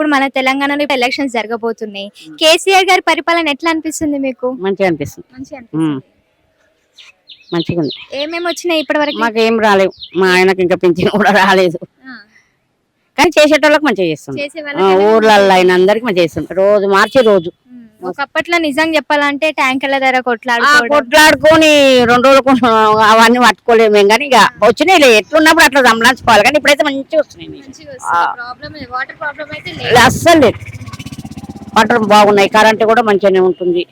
మన తెలంగాణలో ఎలక్షన్స్ జరగబోతున్నాయి. కేసీఆర్ గారి పరిపాలన ఎట్లా అనిపిస్తుంది మీకు? మంచిగా అనిపిస్తుంది. మంచిగా ఉంది. ఏమేమి వచ్చినాయి ఇప్పటి వరకు మాకు ఏం రాలేవు. మా ఆయనకి ఇంకా పింఛన్ కూడా రాలేదు. కానీ చేసేటోళ్ళకి మంచిగా చేస్తుంది. చేసే ఆ, వాళ్ళకి ఊర్లలో అయిన అందరికి మంచిగా చేస్తుంది. రోజు మార్చి రోజు. ఒకప్పట్లో నిజం చెప్పాలంటే ట్యాంకర్ల ధర ఆ, కొట్లాడుకోవడం. కొట్లాడుకొని రెండు రోజులకు అవన్నీ పట్టుకోలేము కానీ ఇక వచ్చినాయి ఎట్లున్నప్పుడు అట్లా సంబలాంచుకోవాలి కానీ ఇప్పుడైతే మంచిగా వస్తున్నాయి అస్సలు లేదు. వాటర్ బాగున్నాయి. కరెంట్ కూడా మంచిగానే ఉంటుంది.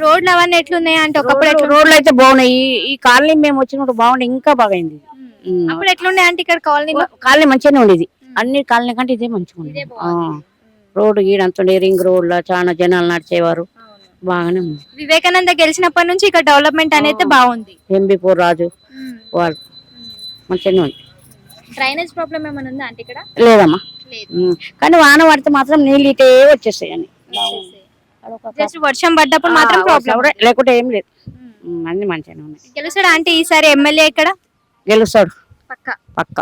రోడ్లు అవన్నీ ఎట్లున్నాయి అంటే ఒకప్పుడు రోడ్లు ఎట్లా రోడ్లు అయితే బాగున్నాయి. ఈ- కాలనీ మేము వచ్చినప్పుడు బాగుండే ఇంకా బాగైంది. అప్పుడు ఎట్లున్నాయి అంటే ఇక్కడ కాలనీలో? కాలనీ మంచిగానే ఉండేది. అన్ని కాలనీ కంటే ఇదే మంచిగా ఉండేది. రోడ్డు గీడంతుండే రింగ్ రోడ్లో చాలా జనాలు నడిచేవారు. బాగానే ఉంది. వివేకానంద గెలిచినప్పటి నుంచి ఇక్కడ డెవలప్మెంట్ అనేది బాగుంది. ఎంబీపూర్ రాజు వాళ్ళు మంచిగానే ఉంది. డ్రైనేజ్ ప్రాబ్లం ఏమైనా ఉందా అంటే ఇక్కడ? లేదమ్మా. కానీ వాన పడితే మాత్రం నీళ్ళు ఇటే వచ్చేస్తాయి అని. జస్ట్ వర్షం పడ్డప్పుడు మాత్రం ప్రాబ్లం లేకుంటే ఏం లేదు. అన్ని మంచిగానే ఉన్నాయి. గెలుస్తాడా అంటే ఈసారి ఎమ్మెల్యే ఇక్కడ? గెలుస్తాడు. పక్క. పక్క.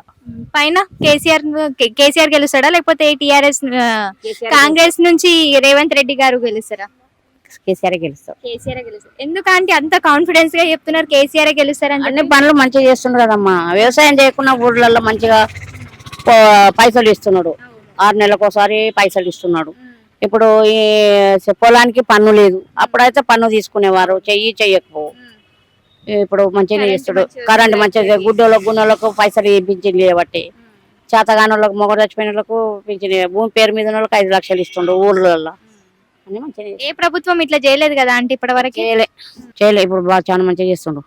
పైన కేసీఆర్ కేసీఆర్ గెలుస్తాడా? లేకపోతే టిఆర్ఎస్ కాంగ్రెస్ నుంచి రేవంత్ రెడ్డి గారు గెలుస్తారా? కేసీఆర్ గెలుస్తాడు. కేసీఆర్ గెలుస్తారు ఎందుకంటే అంత కాన్ఫిడెన్స్గా చెప్తున్నారు కేసీఆర్ గెలుస్తారని అన్ని పనులు మంచిగా చేస్తుండ్రు కదమ్మా. వ్యవసాయం చేయకుండా ఊర్లలో మంచిగా పైసలు ఇస్తున్నాడు. ఆరు నెలలకు ఒకసారి పైసలు ఇస్తున్నాడు. ఇప్పుడు ఈ పొలానికి పన్ను లేదు. అప్పుడైతే పన్ను తీసుకునేవారు. చెయ్యి చెయ్యకపో. ఇప్పుడు మంచిగా చేస్తాడు కరెంట్ మంచిగా గుడ్డోళ్ళకు గున్నోళ్ళకు పైసలు పింఛన్ లేబట్టి చేతగానోళ్ళకు మొగ చచ్చిపోయిన వాళ్ళకు పింఛన్ భూమి పేరు మీద వాళ్ళకి ఐదు లక్షలు ఇస్తుండ్రు ఊర్లలో మంచిగా చేస్తుండ్రు. ఏ ప్రభుత్వం ఇట్లా చేయలేదు కదా అంటే ఇప్పటి వరకు? చేయలే. చేయలే ఇప్పుడు బాగా చాలా మంచిగా చేస్తుండ్రు